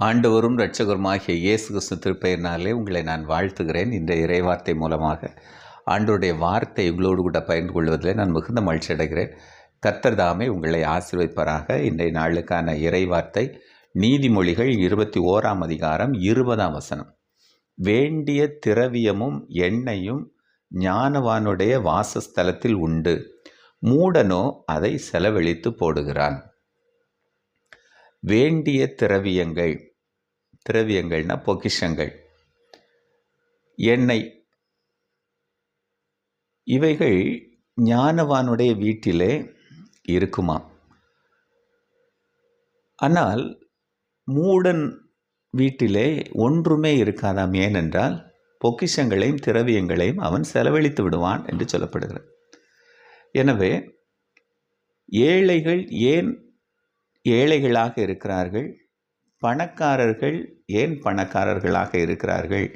ஆண்டவரும் இரட்சகருமாகிய இயேசு கிறிஸ்து திருப்பெயர்னாலே உங்களை நான் வாழ்த்துகிறேன். இந்த இறைவார்த்தை மூலமாக ஆண்டோடைய வார்த்தை உங்களோடு கூட பகிர்ந்து கொள்வதில் நான் மிகுந்த மகிழ்ச்சி அடைகிறேன். கர்த்தர் தாமே உங்களை ஆசீர்வதிப்பாராக இன்றைய நாளுக்கான இறைவார்த்தை நீதிமொழிகள் இருபத்தி ஓராம் அதிகாரம் இருபதாம் வசனம். வேண்டிய திரவியமும் எண்ணெயும் ஞானவானுடைய வாசஸ்தலத்தில் உண்டு. மூடனோ அதை செலவழித்து போடுகிறான். வேண்டிய திரவியங்கள். திரவியங்கள்னா பொக்கிஷங்கள். எண்ணெய். இவைகள் ஞானவானுடைய வீட்டிலே இருக்குமா? ஆனால் மூடன் வீட்டிலே ஒன்றுமே இருக்காதாம். ஏனென்றால் பொக்கிஷங்களையும் திரவியங்களையும் அவன் செலவழித்து விடுவான் என்று சொல்லப்படுகிறது. எனவே ஏழைகள் ஏன் ஏழைகளாக இருக்கிறார்கள். பணக்காரர்கள் ஏன் பணக்காரர்களாக இருக்கிறார்கள்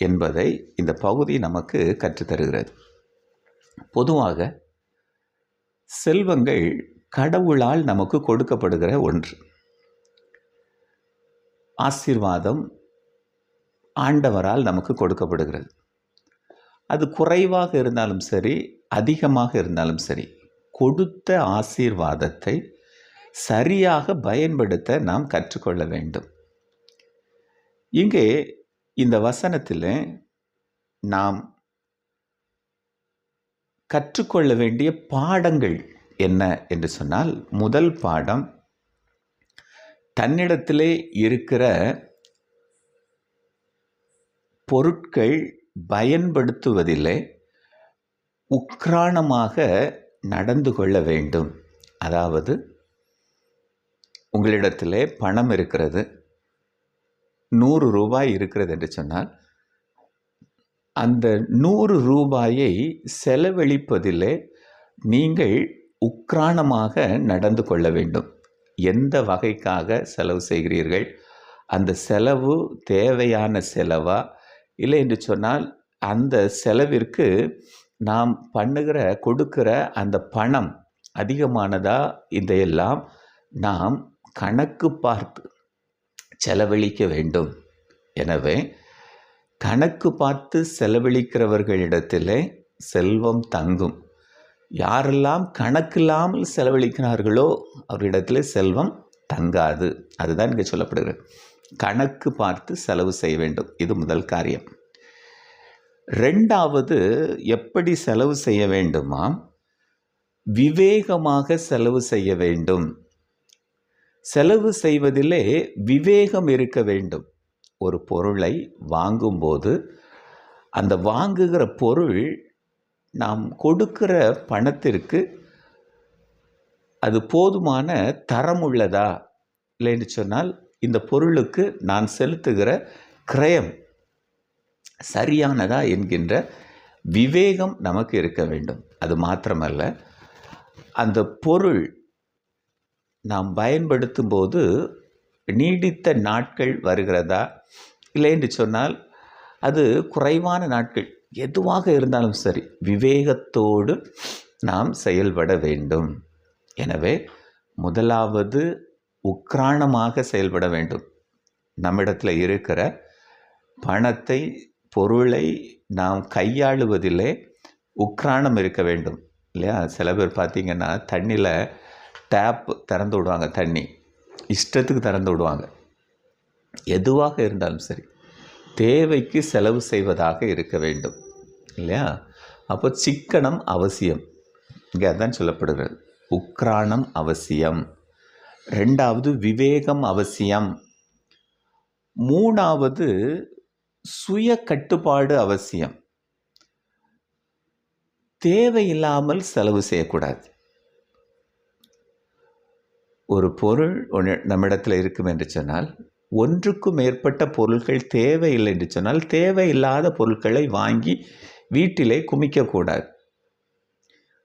என்பதை இந்த பகுதி நமக்கு கற்றுத்தருகிறது பொதுவாக செல்வங்கள் கடவுளால் நமக்கு கொடுக்கப்படுகிற ஒன்று. ஆசீர்வாதம் ஆண்டவரால் நமக்கு கொடுக்கப்படுகிறது. அது குறைவாக இருந்தாலும் சரி அதிகமாக இருந்தாலும் சரி கொடுத்த ஆசீர்வாதத்தை சரியாக பயன்படுத்த நாம் கற்றுக்கொள்ள வேண்டும். இங்கே இந்த வசனத்தில் நாம் கற்றுக்கொள்ள வேண்டிய பாடங்கள் என்ன என்று சொன்னால் முதல் பாடம் தன்னிடத்திலே இருக்கிற பொருட்கள் பயன்படுத்துவதிலே உக்ராணமாக நடந்து கொள்ள வேண்டும். அதாவது உங்களிடத்திலே பணம் இருக்கிறது. நூறு ரூபாய் இருக்கிறது என்று சொன்னால் அந்த நூறு ரூபாயை செலவழிப்பதிலே நீங்கள் உக்ரானமாக நடந்து கொள்ள வேண்டும். எந்த வகைக்காக செலவு செய்கிறீர்கள்? அந்த செலவு தேவையான செலவா? இல்லை என்று சொன்னால் அந்த செலவிற்கு நாம் பண்ணுகிற கொடுக்கிற அந்த பணம் அதிகமானதா? இதையெல்லாம் நாம் கணக்கு பார்த்து செலவழிக்க வேண்டும். எனவே கணக்கு பார்த்து செலவழிக்கிறவர்களிடத்திலே செல்வம் தங்கும். யாரெல்லாம் கணக்கில்லாமல் செலவழிக்கிறார்களோ அவரிடத்தில் செல்வம் தங்காது. அதுதான் இங்கே சொல்லப்படுகிறது. கணக்கு பார்த்து செலவு செய்ய வேண்டும். இது முதல் காரியம். ரெண்டாவது எப்படி செலவு செய்ய வேண்டுமா? விவேகமாக செலவு செய்ய வேண்டும். செலவு செய்வதிலே விவேகம் இருக்க வேண்டும். ஒரு பொருளை வாங்கும்போது அந்த வாங்குகிற பொருள் நாம் கொடுக்கிற பணத்திற்கு அது போதுமான தரம் உள்ளதா? இல்லைன்னு சொன்னால் இந்த பொருளுக்கு நான் செலுத்துகிற கிரயம் சரியானதா என்கின்ற விவேகம் நமக்கு இருக்க வேண்டும். அது மாத்திரமல்ல அந்த பொருள் நாம் பயன்படுத்தும் போது நீடித்த நாட்கள் வருகிறதா? இல்லை என்று சொன்னால் அது குறைவான நாட்கள் எதுவாக இருந்தாலும் சரி விவேகத்தோடு நாம் செயல்பட வேண்டும். எனவே முதலாவது உக்ராணமாக செயல்பட வேண்டும். நம்மிடத்தில் இருக்கிற பணத்தை பொருளை நாம் கையாளுவதிலே உக்ராணம் இருக்க வேண்டும். இல்லையா? சில பேர் பார்த்திங்கன்னா தண்ணியில் டேப் திறந்து விடுவாங்க தண்ணி. இஷ்டத்துக்கு திறந்து விடுவாங்க. எதுவாக இருந்தாலும் சரி தேவைக்கு செலவு செய்வதாக இருக்க வேண்டும். இல்லையா? அப்போ சிக்கனம் அவசியம். இங்கே அதான் சொல்லப்படுகிறது. உக்ரானம் அவசியம். ரெண்டாவது விவேகம் அவசியம். மூணாவது சுய கட்டுப்பாடு அவசியம். தேவையில்லாமல் செலவு செய்யக்கூடாது. ஒரு பொருள் ஒன்று நம்மிடத்தில் இருக்கும் என்று சொன்னால் ஒன்றுக்கும் மேற்பட்ட பொருட்கள் தேவையில்லை என்று சொன்னால் தேவையில்லாத பொருட்களை வாங்கி வீட்டிலே குமிக்கக்கூடாது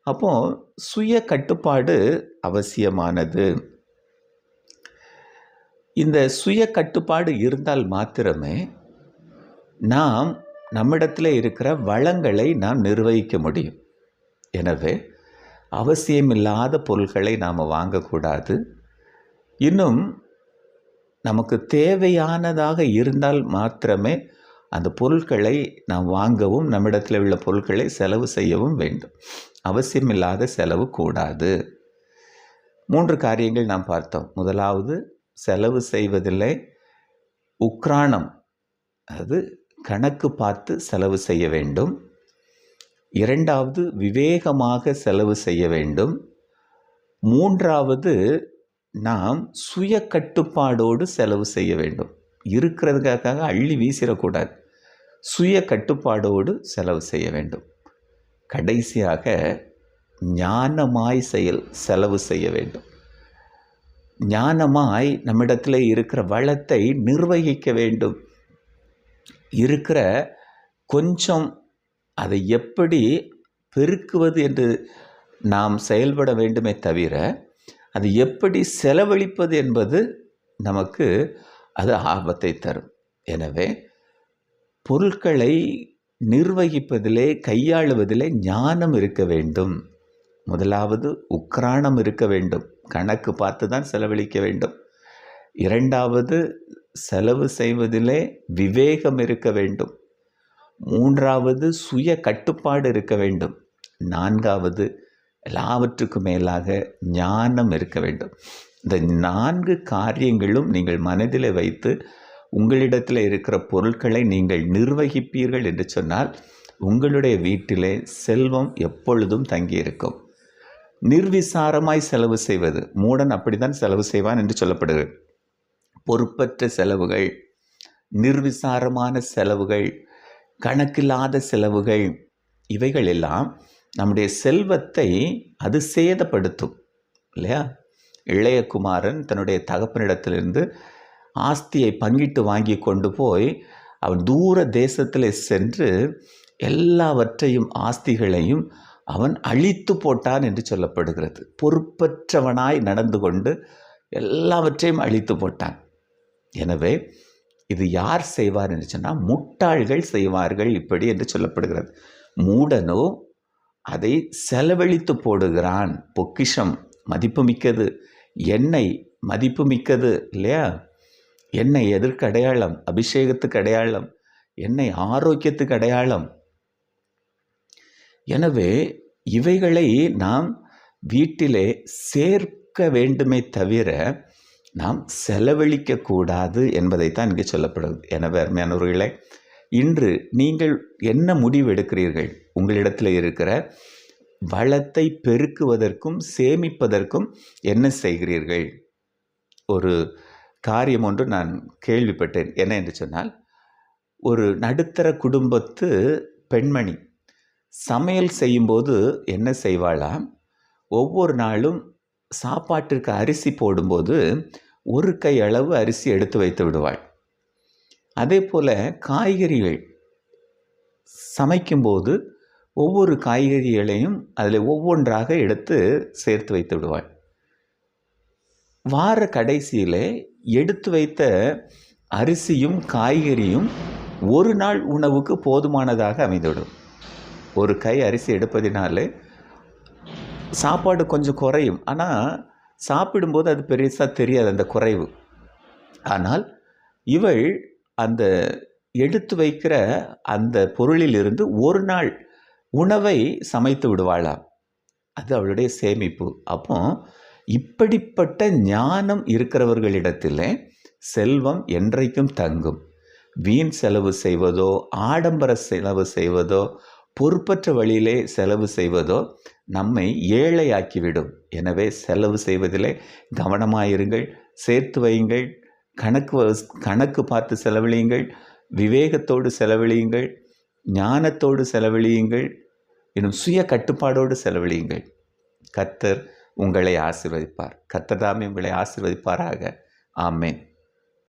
அப்போது சுய கட்டுப்பாடு அவசியமானது. இந்த சுய கட்டுப்பாடு இருந்தால் மாத்திரமே நாம் நம்மிடத்தில் இருக்கிற வளங்களை நாம் நிர்வகிக்க முடியும். எனவே அவசியமில்லாத பொருட்களை நாம் வாங்கக்கூடாது. இன்னும் நமக்கு தேவையானதாக இருந்தால் மாத்திரமே அந்த பொருட்களை நாம் வாங்கவும் நம்மிடத்தில் உள்ள பொருட்களை செலவு செய்யவும் வேண்டும். அவசியமில்லாத செலவு கூடாது. மூன்று காரியங்கள் நாம் பார்த்தோம். முதலாவது செலவு செய்வதில்லை. உக்ரானம் அது கணக்கு பார்த்து செலவு செய்ய வேண்டும். இரண்டாவது விவேகமாக செலவு செய்ய வேண்டும். மூன்றாவது நாம் சுய கட்டுப்பாடோடு செலவு செய்ய வேண்டும். இருக்கிறதுக்காக அள்ளி வீசிடக்கூடாது. சுய கட்டுப்பாடோடு செலவு செய்ய வேண்டும். கடைசியாக ஞானமாய் செயல் செலவு செய்ய வேண்டும். ஞானமாய் நம்மிடத்தில் இருக்கிற வளத்தை நிர்வகிக்க வேண்டும். இருக்கிற கொஞ்சம் அதை எப்படி பெருக்குவது என்று நாம் செயல்பட வேண்டுமே தவிர அது எப்படி செலவழிப்பது என்பது நமக்கு அது ஆபத்தை தரும். எனவே பொருட்களை நிர்வகிப்பதிலே கையாளுவதிலே ஞானம் இருக்க வேண்டும். முதலாவது உக்ராணம் இருக்க வேண்டும். கணக்கு பார்த்து தான் செலவழிக்க வேண்டும். இரண்டாவது செலவு செய்வதிலே விவேகம் இருக்க வேண்டும். மூன்றாவது சுய கட்டுப்பாடு இருக்க வேண்டும். நான்காவது எல்லாவற்றுக்கும் மேலாக ஞானம் இருக்க வேண்டும். இந்த நான்கு காரியங்களும் நீங்கள் மனதில் வைத்து உங்களிடத்தில் இருக்கிற பொருட்களை நீங்கள் நிர்வகிப்பீர்கள் என்று சொன்னால் உங்களுடைய வீட்டிலே செல்வம் எப்பொழுதும் தங்கியிருக்கும். நிர்விசாரமாய் செலவு செய்வது மூடன் அப்படித்தான் செலவு செய்வான் என்று சொல்லப்படுகிறது. பொறுப்பற்ற செலவுகள் நிர்விசாரமான செலவுகள் கணக்கில்லாத செலவுகள் இவைகள் எல்லாம் நம்முடைய செல்வத்தை அது சேதப்படுத்தும் இல்லையா? இளையகுமாரன் தன்னுடைய தகப்பனிடத்திலிருந்து ஆஸ்தியை பங்கிட்டு வாங்கி கொண்டு போய் அவன் தூர தேசத்தில் சென்று எல்லாவற்றையும் ஆஸ்திகளையும் அவன் அழித்து போட்டான் என்று சொல்லப்படுகிறது. பொறுப்பற்றவனாய் நடந்து கொண்டு எல்லாவற்றையும் அழித்து போட்டான். எனவே இது யார் செய்வார் என்று சொன்னால் முட்டாள்கள் செய்வார்கள் இப்படி என்று சொல்லப்படுகிறது. மூடனோ அதை செலவழித்து போடுகிறான் பொக்கிஷம் மதிப்புமிக்கது. எண்ணெய் மதிப்புமிக்கது இல்லையா? எண்ணெய் எதற்கு அடையாளம்? அபிஷேகத்துக்கு அடையாளம். எண்ணெய் ஆரோக்கியத்துக்கு அடையாளம். எனவே இவைகளை நாம் வீட்டிலே சேர்க்க வேண்டுமே தவிர நாம் செலவழிக்கக்கூடாது என்பதைத்தான் இங்கே சொல்லப்படுது எனவே அருமையானவர்களே இன்று நீங்கள் என்ன முடிவு எடுக்கிறீர்கள்? உங்களிடத்தில் இருக்கிற வளத்தை பெருக்குவதற்கும் சேமிப்பதற்கும் என்ன செய்கிறீர்கள்? ஒரு காரியம் ஒன்று நான் கேள்விப்பட்டேன். என்ன என்று சொன்னால் ஒரு நடுத்தர குடும்பத்து பெண்மணி சமையல் செய்யும்போது என்ன செய்வாளாம் ஒவ்வொரு நாளும் சாப்பாட்டிற்கு அரிசி போடும்போது ஒரு கை அளவு அரிசி எடுத்து வைத்து விடுவாள். அதே போல் காய்கறிகள் சமைக்கும்போது ஒவ்வொரு காய்கறிகளையும் அதில் ஒவ்வொன்றாக எடுத்து சேர்த்து வைத்து விடுவாள். வார கடைசியில் எடுத்து வைத்த அரிசியும் காய்கறியும் ஒரு நாள் உணவுக்கு போதுமானதாக அமைந்துவிடும். ஒரு கை அரிசி எடுப்பதினாலே சாப்பாடு கொஞ்சம் குறையும். ஆனால் சாப்பிடும்போது அது பெருசாக தெரியாது அந்த குறைவு. ஆனால் இவள் அந்த எடுத்து வைக்கிற அந்த பொருளிலிருந்து ஒரு நாள் உணவை சமைத்து விடுவாளாம். அது அவளுடைய சேமிப்பு. அப்போ இப்படிப்பட்ட ஞானம் இருக்கிறவர்களிடத்தில் செல்வம் என்றைக்கும் தங்கும். வீண் செலவு செய்வதோ ஆடம்பர செலவு செய்வதோ பொறுப்பற்ற வழியிலே செலவு செய்வதோ நம்மை ஏழையாக்கிவிடும். எனவே செலவு செய்வதிலே கவனமாயிருங்கள் சேர்த்து வையுங்கள் கணக்கு கணக்கு பார்த்து செலவழியுங்கள் விவேகத்தோடு செலவழியுங்கள் ஞானத்தோடு செலவழியுங்கள் இன்னும் சுய கட்டுப்பாடோடு செலவழியுங்கள். கத்தர் உங்களை ஆசிர்வதிப்பார். கத்தர் தாமே உங்களை ஆசிர்வதிப்பாராக. ஆமேன்.